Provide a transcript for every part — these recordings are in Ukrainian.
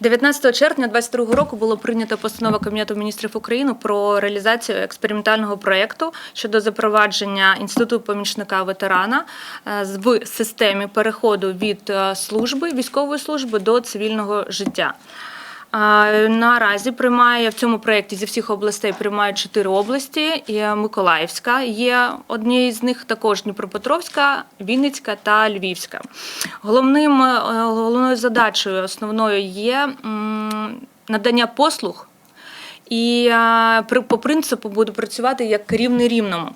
19 червня 2022 року було прийнято постанова Кабінету міністрів України про реалізацію експериментального проєкту щодо запровадження інституту помічника ветерана е, в системі переходу від е, служби військової служби до цивільного життя. Наразі приймає в цьому проєкті зі всіх областей приймають чотири області. І Миколаївська є однією з них, також Дніпропетровська, Вінницька та Львівська. Головним е, головною задачею основною є надання послуг, і е, по принципу буде працювати як рівний рівному.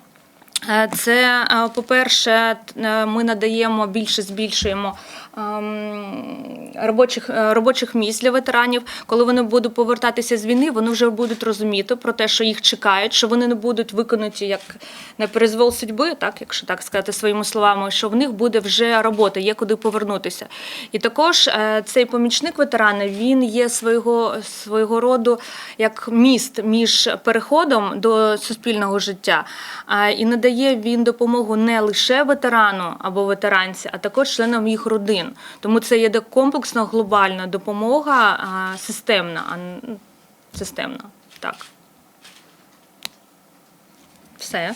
Е, Це, е, по-перше, е, ми надаємо більше, збільшуємо ем, робочих, робочих місць для ветеранів. Коли вони будуть повертатися з війни, вони вже будуть розуміти про те, що їх чекають, що вони не будуть виконані як на призвол судьби, так, якщо так сказати своїми словами, що в них буде вже робота, є куди повернутися. І також цей помічник ветерана він є свого, свого роду як міст між переходом до суспільного життя. І надає він допомогу не лише ветерану або ветеранці, а також членам їх родин. Тому це є комплексна глобальна допомога, а, системна, а системна. Так. Все.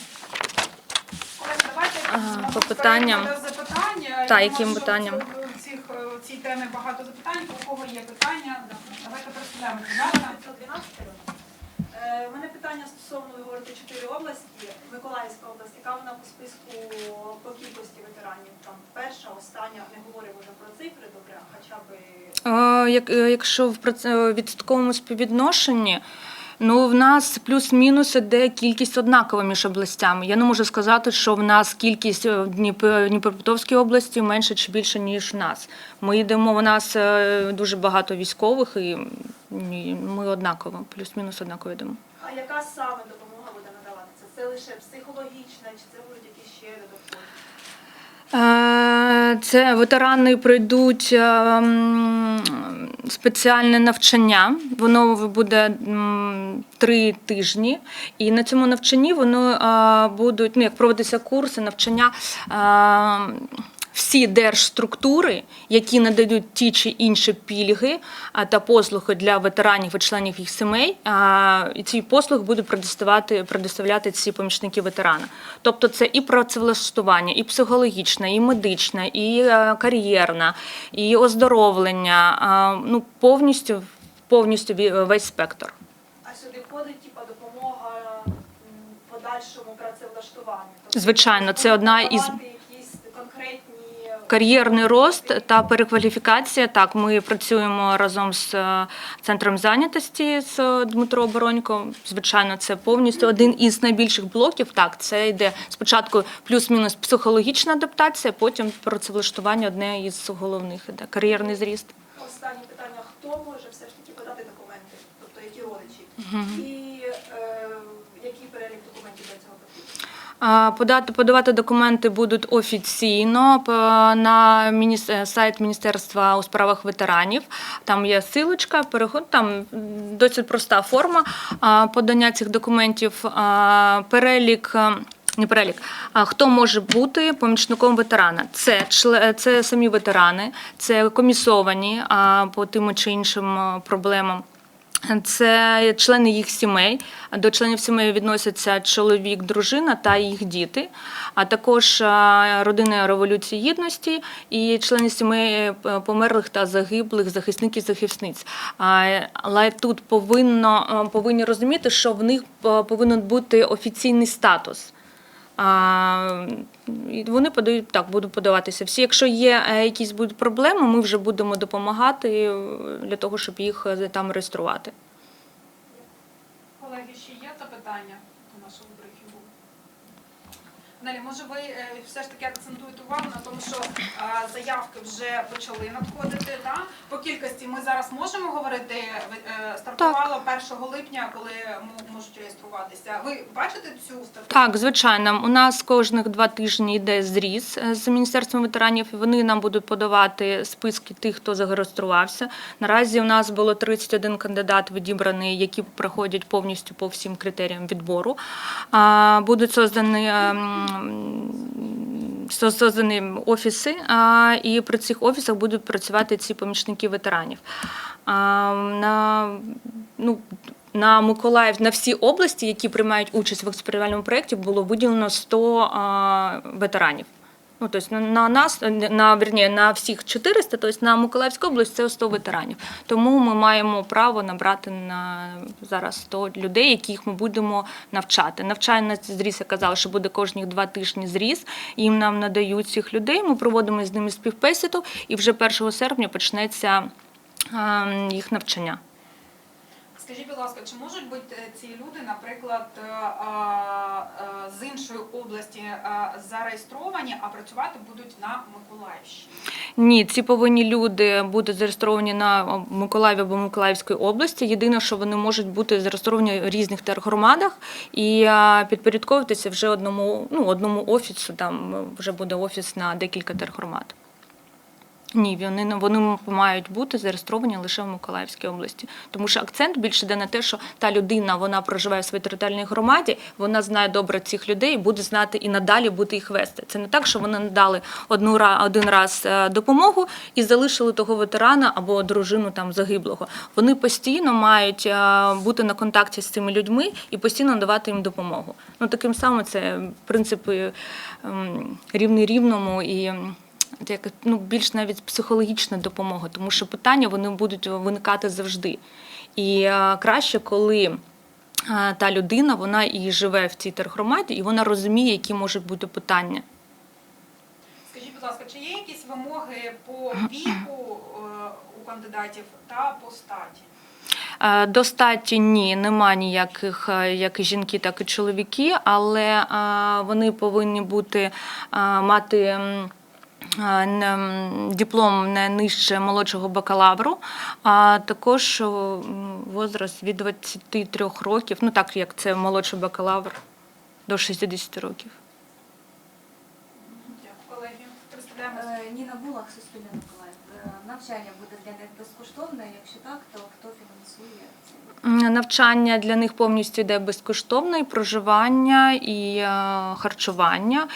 Ага, по питанням. запитання. Та, яким питанням? цих, цій темі багато запитань. У кого є питання? Да. Давайте представляємо. Будь ласка. 512 Е, У мене питання стосовно ви говорите чотири області. Миколаївська область, яка вона по списку по кількості ветеранів? Там перша, остання, не говоримо вже про цифри, добре, а хоча б Е, Як, е, якщо в е, відсотковому співвідношенні, ну в нас плюс-мінус іде кількість однакова між областями. Я не можу сказати, що в нас кількість е, в Дніпропетровській області менше чи більше, ніж в нас. Ми йдемо, у нас е, дуже багато військових, і ми однаково, плюс-мінус однаково йдемо. а яка саме допомога буде надаватися? Це лише психологічна, чи це будуть якісь ще додаткові? Е, Це ветерани пройдуть е, спеціальне навчання. Воно буде три тижні, і на цьому навчанні воно е, будуть ну як проводяться курси, навчання. Всі держструктури, які надають ті чи інші пільги та послуги для ветеранів і членів їх сімей, і ці послуги будуть предоставляти, предоставляти ці помічники ветерана. Тобто це і працевлаштування, і психологічне, і медичне, і е, кар'єрна, і оздоровлення. Ну повністю повністю весь спектр. А сюди входить типа допомога подальшому працевлаштуванню? Тобто Звичайно, це одна із- Кар'єрний рост та перекваліфікація. Так, ми працюємо разом з е, центром зайнятості з е, Дмитро Боронько. Звичайно, це повністю один із найбільших блоків. Так, це йде спочатку плюс-мінус психологічна адаптація, потім працевлаштування одне із головних іде кар'єрний зріст. Хто може все ж таки подати документи, тобто які родичі, і е, який перелік документів для цього потрібен? Подати подавати документи будуть офіційно на е, сайт Міністерства у справах ветеранів. Там є силочка, переход там досить проста форма подання цих документів. Перелік. Перелік, хто може бути помічником ветерана? Це це самі ветерани, це комісовані по тим чи іншим проблемам. Це члени їх сімей. До членів сімей відносяться чоловік, дружина та їх діти, а також родини Революції Гідності і члени сімей е, померлих та загиблих захисників захисниць. Але тут повинно е, повинні розуміти, що в них е, повинен бути офіційний статус. А, вони подають так, будуть подаватися всі. Якщо є е, якісь будуть проблеми, ми вже будемо допомагати е, для того, щоб їх е, там реєструвати. Колеги, ще є запитання? Нелі, може ви е, все ж таки акцентуєте увагу на тому, що заявки вже почали надходити. Да? По кількості ми зараз можемо говорити. Е, Стартувало 1 липня, коли можуть реєструватися. Ви бачите цю статистику? Так, звичайно, у нас кожних два тижні йде зріз е, з міністерством ветеранів. і Вони нам будуть подавати списки тих, хто зареєструвався. Наразі у нас було 31 кандидат відібраний, які проходять повністю по всім критеріям відбору. Будуть создані ем, создані офіси, і при цих офісах будуть працювати ці помічники ветеранів. На, ну, на Миколаїв, на всі області, які приймають участь в експериментальному проєкті, було виділено 100 ветеранів. Ну, тобто на- на нас, на, вірні, на всіх 400, тобто на Миколаївську область це 100 ветеранів. Тому ми маємо право набрати на зараз 100 людей, яких ми будемо навчати. Навчання зріз, я казала, що буде кожні два тижні зріз. Їм нам надають цих людей. Ми проводимо з ними співбесіду, і вже 1 серпня почнеться е, їх навчання. Скажіть, будь ласка, чи можуть бути е, ці люди, наприклад, е, е, з іншої області зареєстровані, а працювати будуть на Миколаївщині? Ні, ці повинні люди бути зареєстровані на Миколаєві або Миколаївській області. Єдине, що вони можуть бути зареєстровані в різних тергромадах і підпорядковуватися вже одному, ну, одному офісу. Там вже буде офіс на декілька тергромад. Ні, вони не- вони мають бути зареєстровані лише в Миколаївській області, тому що акцент більше йде на те, що та людина вона проживає в своїй територіальній громаді, вона знає добре цих людей, буде знати і надалі буде їх вести. Це не так, що вони надали одну один раз е, допомогу і залишили того ветерана або дружину там загиблого. Вони постійно мають е, бути на контакті з цими людьми і постійно надавати їм допомогу. Ну таким самим це принципи ем, рівний рівному і. Як ну більш навіть психологічна допомога, тому що питання вони будуть виникати завжди. І е, краще, коли е, та людина вона і живе в цій тергромаді, і вона розуміє, які можуть бути питання. Скажіть, будь ласка, чи є якісь вимоги по віку е, у кандидатів та по статі? До статі ні, нема ніяких як і жінки, так і чоловіки, але вони повинні бути мати. Е, Диплом не нижче молодшого бакалавру, а також возраст від 23 років, ну так як це молодший бакалавр, до 60 років. Дякую, колеги. Представляємо. Е, Ніна Булах, Суспільне Миколаїв. Е, Навчання буде для них безкоштовне. Якщо так, то хто фінансує це? Навчання для них повністю йде безкоштовне, і проживання і е, харчування.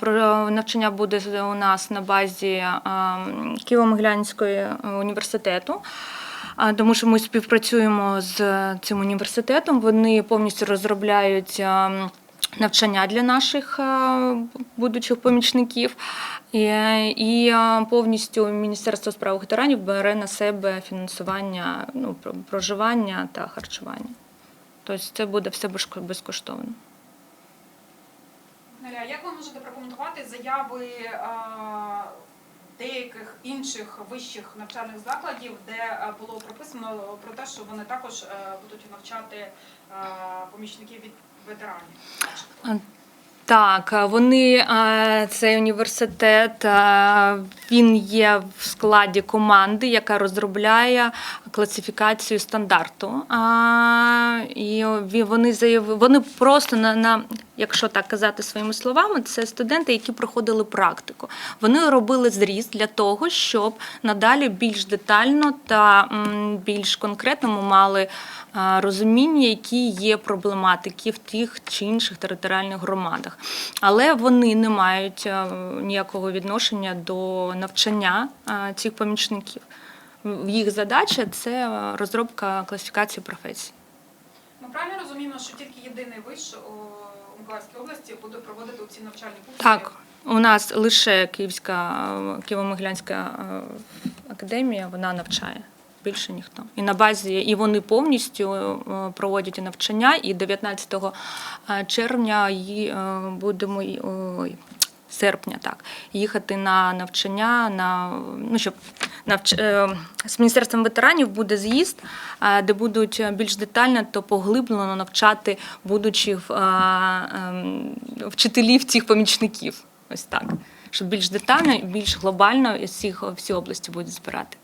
Про навчання буде у нас на базі е, Києво-Могилянського е, університету. Тому що ми співпрацюємо з цим університетом. Вони повністю розробляють е, навчання для наших е, будучих помічників. І, і е, повністю Міністерство справ ветеранів бере на себе фінансування ну, проживання та харчування. Тобто це буде все безкоштовно. Наля, як ви можете прокоментувати заяви е, деяких інших вищих навчальних закладів, де е, було прописано про те, що вони також е, будуть навчати е, помічників від ветеранів? Так, вони е, цей університет е, він є в складі команди, яка розробляє класифікацію стандарту. І вони заявили, вони просто на, на якщо так казати своїми словами, це студенти, які проходили практику. Вони робили зріз для того, щоб надалі більш детально та більш конкретно ми мали розуміння, які є проблематики в тих чи інших територіальних громадах. Але вони не мають ніякого відношення до навчання цих помічників. Їх задача це розробка класифікації професій. Ми правильно розуміємо, що тільки єдиний виш Миколаївській області буде проводити ці навчальні пункти? Так, у нас лише Київська Києво-Могилянська е, академія вона навчає. Більше ніхто. І на базі, і вони повністю е, проводять навчання, і 19 червня її е, будемо ой, серпня, так, їхати на навчання, на ну щоб навч... е, з міністерством ветеранів буде з'їзд, е, де будуть більш детально та поглиблено навчати будучих е, ем, вчителів цих помічників. Ось так. Щоб більш детально і більш глобально всіх всі області будуть збирати.